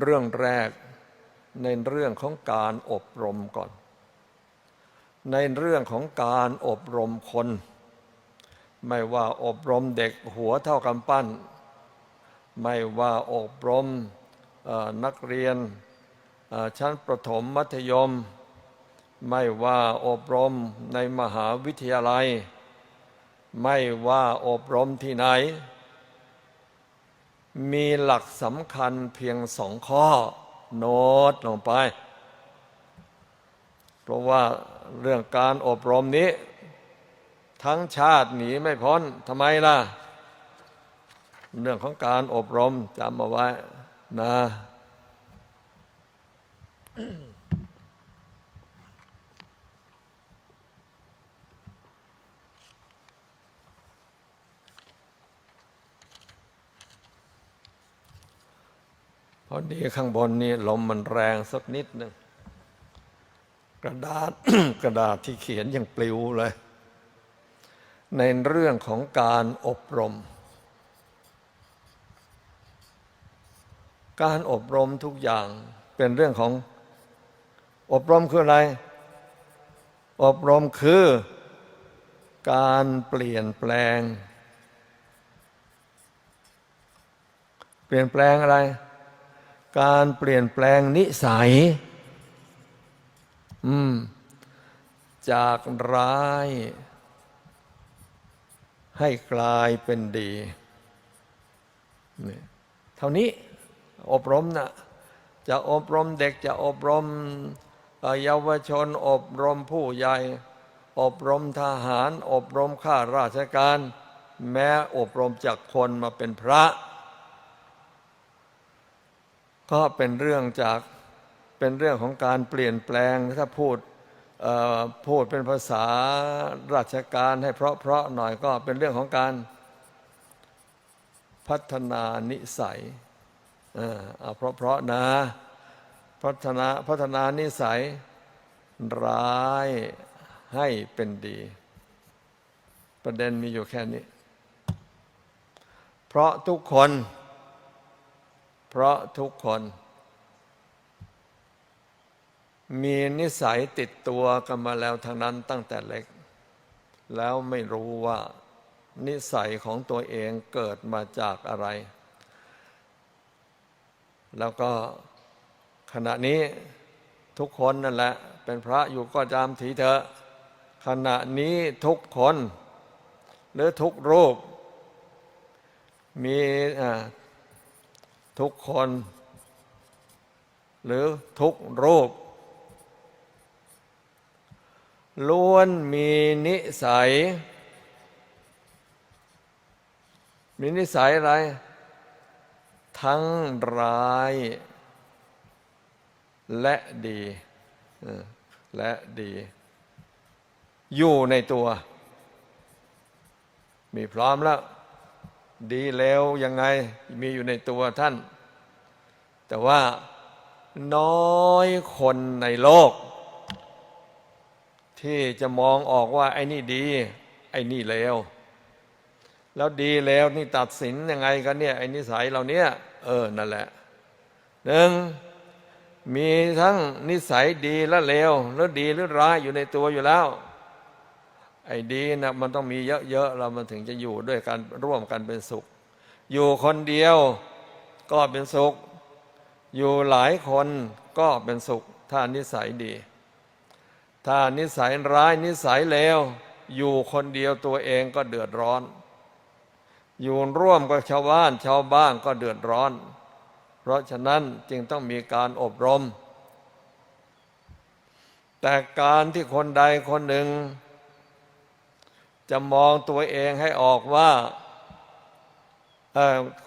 เรื่องแรกในเรื่องของการอบรมก่อน ในเรื่องของการอบรมคน ไม่ว่าอบรมเด็กหัวเท่ากำปั้น ไม่ว่าอบรมนักเรียนชั้นประถมมัธยม ไม่ว่าอบรมในมหาวิทยาลัย ไม่ว่าอบรมที่ไหน มีหลักสำคัญเพียงสองข้อ โน้ตลงไป เพราะว่าเรื่องการอบรมนี้ ทั้งชาติหนีไม่พ้นทำไมล่ะ เรื่องของการอบรมจำเอาไว้นะ พอดีข้างบนนี่ลมมันแรงสักนิดหนึ่งกระดาษกระดาษที่เขียนยังปลิวเลย ในเรื่องของการอบรม การอบรมทุกอย่างเป็นเรื่องของอบรมคืออะไร อบรมคือการเปลี่ยนแปลง เปลี่ยนแปลงอะไร การเปลี่ยนแปลงนิสัย จากร้าย ให้กลายเป็นดีเท่านี้อบรมนะจะอบรมเด็กจะอบรมเยาวชน อบรมผู้ใหญ่ อบรมทหาร อบรมข้าราชการ แม้อบรมจากคนมาเป็นพระ ก็เป็นเรื่องจากเป็นเรื่องของการเปลี่ยนแปลงถ้าพูดพูดเป็นภาษาราชการให้เพราะๆหน่อยก็เป็นเรื่องของการพัฒนานิสัยเออเอาเพราะๆนะพัฒนาพัฒนานิสัยร้ายให้เป็นดี ประเด็นมีอยู่แค่นี้ เพราะทุกคน เพราะทุกคน มีนิสัยติดตัวกันมาแล้วทางนั้นตั้งแต่เล็ก แล้วไม่รู้ว่านิสัยของตัวเองเกิดมาจากอะไร แล้วก็ขณะนี้ทุกคนนั่นแหละ เป็นพระอยู่ก็จำถีเถอะ ขณะนี้ทุกคน หรือทุกรูป มีอ่า ทุกคน หรือทุกรูป ล้วนมีนิสัย มีนิสัยอะไร ทั้งร้ายและดีและดี อยู่ในตัว มีพร้อมแล้ว ดีแล้วยังไงมีอยู่ในตัวท่าน แต่ว่าน้อยคนในโลก ที่จะมองออกว่า ไอ้นี่ดี ไอ้นี่เลวแล้วดีแล้วนี่ตัดสินยังไงกันเนี่ย ไอ้นิสัยเราเนี้ยเออนั่นแหละหนึ่งมีทั้งนิสัยดีและเลวหรือดีหรือร้ายอยู่ในตัวอยู่แล้ว ไอ้ดีนะมันต้องมีเยอะๆเรามันถึงจะอยู่ด้วยกันร่วมกันเป็นสุข อยู่คนเดียวก็เป็นสุข อยู่หลายคนก็เป็นสุข ถ้านิสัยดี ถ้านิสัยร้ายนิสัยเลวอยู่คนเดียวตัวเองก็เดือดร้อน อยู่ร่วมกับชาวบ้านชาวบ้านก็เดือดร้อน เพราะฉะนั้นจึงต้องมีการอบรม แต่การที่คนใดคนหนึ่ง จะมองตัวเองให้ออกว่า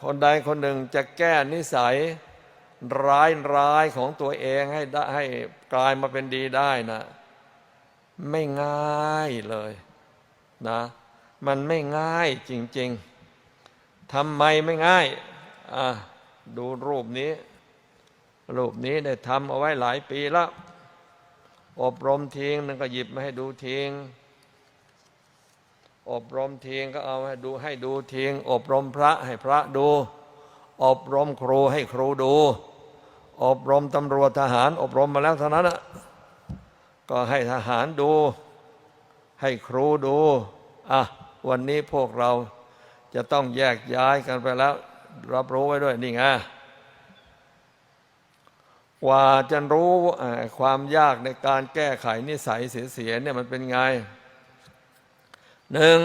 คนใดคนหนึ่งจะแก้นิสัยร้ายร้ายของตัวเองให้ได้ให้กลายมาเป็นดีได้นะไม่ง่ายเลยนะ มันไม่ง่ายจริง ๆทำไมไม่ง่ายอะดูรูปนี้ รูปนี้ได้ทำเอาไว้หลายปีแล้ว อบรมทิ้งนั่นก็หยิบมาให้ดูทิ้ง อบรมทิงก็เอาให้ดูให้ดูทิงอบรมพระให้พระดู อบรมครูให้ครูดู อบรมตำรวจทหาร อบรมมาแล้วเท่านั้นน่ะก็ให้ทหารดู ให้ครูดูอะวันนี้พวกเราจะต้องแยกย้ายกันไปแล้ว รับรู้ไว้ด้วยนี่ไงกว่าจะรู้ความยากในการแก้ไขนิสัยเสียๆเนี่ยมันเป็นไง หนึ่ง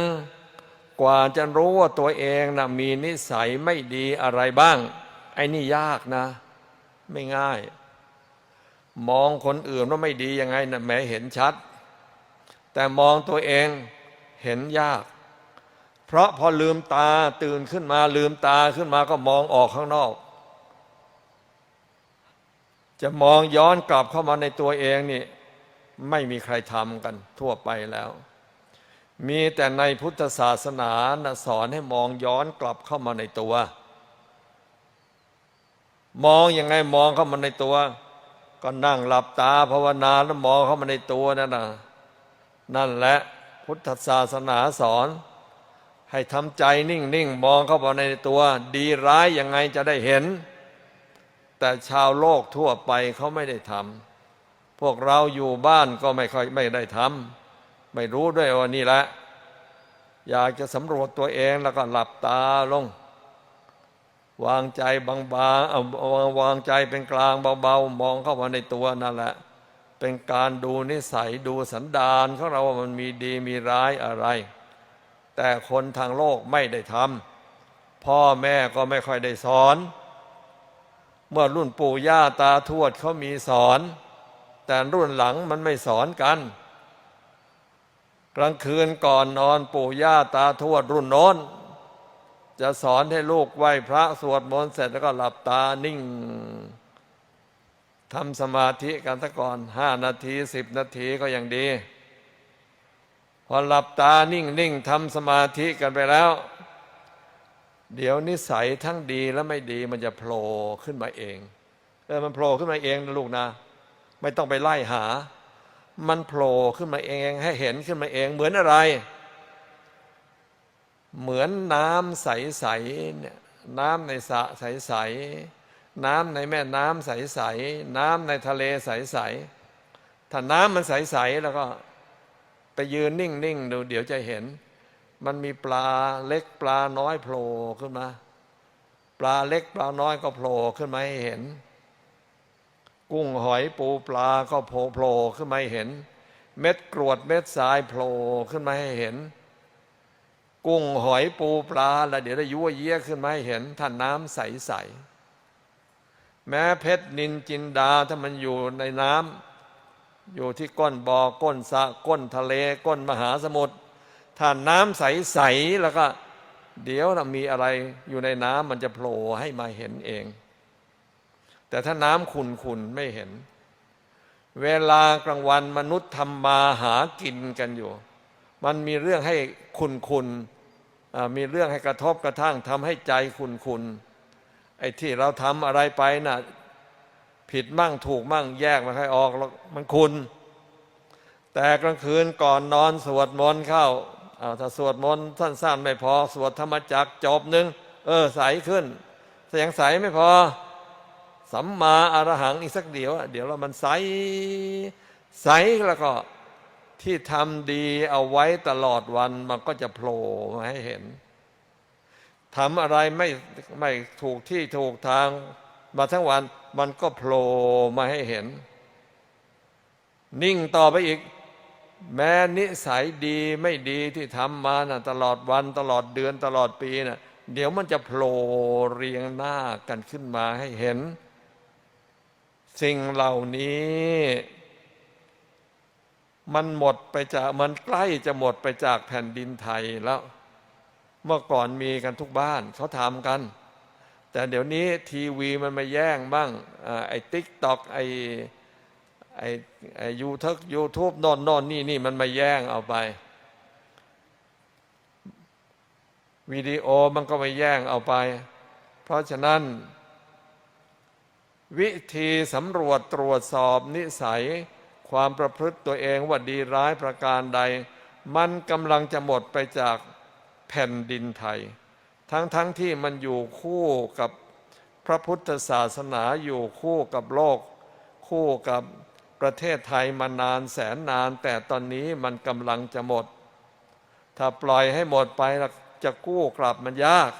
กว่าจะรู้ว่าตัวเองนะมีนิสัยไม่ดีอะไรบ้าง ไอ้นี่ยากนะ ไม่ง่าย มองคนอื่นว่าไม่ดียังไงนะแม้เห็นชัด แต่มองตัวเองเห็นยาก เพราะพอลืมตาตื่นขึ้นมาลืมตาขึ้นมาก็มองออกข้างนอก จะมองย้อนกลับเข้ามาในตัวเองนี่ ไม่มีใครทำกันทั่วไปแล้ว มีแต่ในพุทธศาสนานะสอนให้มองย้อนกลับเข้ามาในตัว มองยังไงมองเข้ามาในตัว ก็นั่งหลับตาภาวนาแล้วมองเข้ามาในตัวนั่นนะนั่นแหละพุทธศาสนาสอน ให้ทำใจนิ่งๆมองเข้ามาในตัว ดีร้ายยังไงจะได้เห็น แต่ชาวโลกทั่วไปเขาไม่ได้ทำพวกเราอยู่บ้านก็ไม่ค่อยไม่ได้ทำ ไม่รู้ด้วยว่านี่แหละ อยากจะสำรวจตัวเองแล้วก็หลับตาลง วางใจบางๆเอาวางวางใจเป็นกลางเบาๆ มองเข้ามาในตัวนั่นแหละ เป็นการดูนิสัยดูสันดานของเราว่ามันมีดีมีร้ายอะไร แต่คนทางโลกไม่ได้ทำพ่อแม่ก็ไม่ค่อยได้สอน เมื่อรุ่นปู่ย่าตาทวดเขามีสอน แต่รุ่นหลังมันไม่สอนกัน กลางคืนก่อนนอนปู่ย่าตาทวดรุ่นโน้น จะสอนให้ลูกไหว้พระสวดมนต์เสร็จแล้วก็หลับตานิ่งทำสมาธิกันซะก่อนห้านาทีสิบนาทีก็ยังดี พอหลับตานิ่งนิ่งทำสมาธิกันไปแล้ว เดี๋ยวนิสัยทั้งดีและไม่ดีมันจะโผล่ขึ้นมาเองเออมันโผล่ขึ้นมาเองนะลูกนะ ไม่ต้องไปไล่หา มันโผล่ขึ้นมาเองให้เห็นขึ้นมาเอง เหมือนอะไร เหมือนน้ำใสๆเนี่ยน้ำในสระใสๆน้ำในแม่น้ำใสๆน้ำในทะเลใสๆถ้าน้ำมันใสๆแล้วก็ไปยืนนิ่งๆดูเดี๋ยวจะเห็น มันมีปลาเล็กปลาน้อยโผล่ขึ้นมา ปลาเล็กปลาน้อยก็โผล่ขึ้นมาให้เห็น กุ้งหอยปูปลาก็โผล่โผล่ขึ้นมาให้เห็น เม็ดกรวดเม็ดทรายโผล่ขึ้นมาให้เห็น กุ้งหอยปูปลาแล้วเดี๋ยวจะยั่วเยี่ยขึ้นมาให้เห็นท่านน้ำใสๆแม้เพชรนินจินดาถ้ามันอยู่ในน้ำอยู่ที่ก้นบ่อก้นสะก้นทะเลก้นมหาสมุทรถ้าน้ำใสๆแล้วก็ เดี๋ยวนมีอะไรอยู่ในน้ำมันจะโผล่ให้มาเห็นเอง แต่ถ้าน้ำขุ่นไม่เห็น เวลากลางวันมนุษย์ทำมาหากินกันอยู่ มันมีเรื่องให้คุณคุณมีเรื่องให้กระทบกระทั่งทำให้ใจคุณคุณไอ้ที่เราทำอะไรไปนะ่ะผิดมั่งถูกมั่งแยกไม่ค่อยออกมันคุณ แต่กลางคืนก่อนนอนสวดมนต์เข้าอาถ้าสวดมนต์สั้นๆ ไม่พอ สวดธรรมจักจบหนึ่งเออใสขึ้นเสียงใสไม่พอ สัมมาอรหังอีกสักเดียว เดี๋ยวเรามันใสใสแล้วก็ที่ทำดีเอาไว้ตลอดวันมันก็จะโผล่มาให้เห็นทำอะไรไม่ไม่ถูกที่ถูกทาง มาทั้งวันมันก็โผล่มาให้เห็น นิ่งต่อไปอีก แม้นิสัยดีไม่ดีที่ทำมานะตลอดวันตลอดเดือนตลอดปีนะเดี๋ยวมันจะโผล่เรียงหน้ากันขึ้นมาให้เห็น สิ่งเหล่านี้ มันหมดไปจากมันใกล้จะหมดไปจากแผ่นดินไทยแล้ว เมื่อก่อนมีกันทุกบ้านเขาทำกัน แต่เดี๋ยวนี้ทีวีมันมาแย่งบ้างไอ้ติ๊กต็อกไอ้ไอ้ไอ้ยูทูบยูทูบนอนนอนนี่นี่มันมาแย่งเอาไปวิดีโอมันก็มาแย่งเอาไป เพราะฉะนั้น วิธีสำรวจตรวจสอบนิสัย ความประพฤติตัวเองว่าดีร้ายประการใด มันกำลังจะหมดไปจากแผ่นดินไทย ทั้งๆทที่มันอยู่คู่กับพระพุทธศาสนาอยู่คู่กับโลก คู่กับประเทศไทยมานานแสนนาน แต่ตอนนี้มันกำลังจะหมด ถ้าปล่อยให้หมดไปจะกู้กลับมันยาก